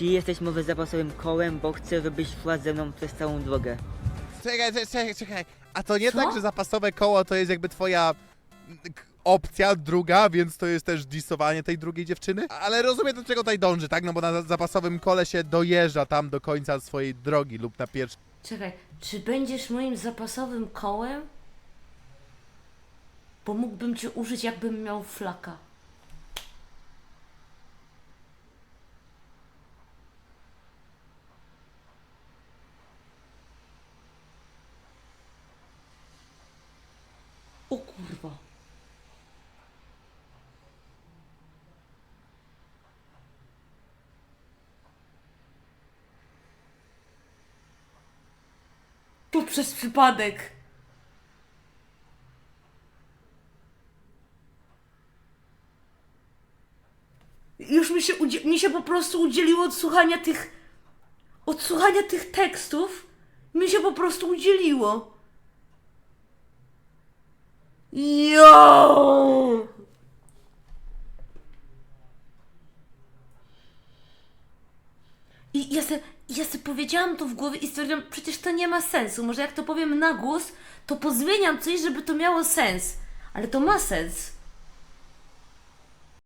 Czyli jesteś może zapasowym kołem, bo chcę, żebyś szła ze mną przez całą drogę. Czekaj, czekaj, czekaj, czekaj. A to nie Co? tak, że zapasowe koło to jest jakby twoja k- opcja druga, więc to jest też disowanie tej drugiej dziewczyny? Ale rozumiem, do czego tutaj dąży, tak? No bo na zapasowym kole się dojeżdża tam do końca swojej drogi lub na pierwszy Czekaj, czy będziesz moim zapasowym kołem? Bo mógłbym cię użyć, jakbym miał flaka. Kurwa. To przez przypadek. Już mi się, mi się po prostu udzieliło odsłuchania tych. Odsłuchania tych tekstów. Mi się po prostu udzieliło. Jo! I ja se, ja se powiedziałam to w głowie i stwierdziłam, przecież to nie ma sensu. Może jak to powiem na głos, to pozmieniam coś, żeby to miało sens. Ale to ma sens.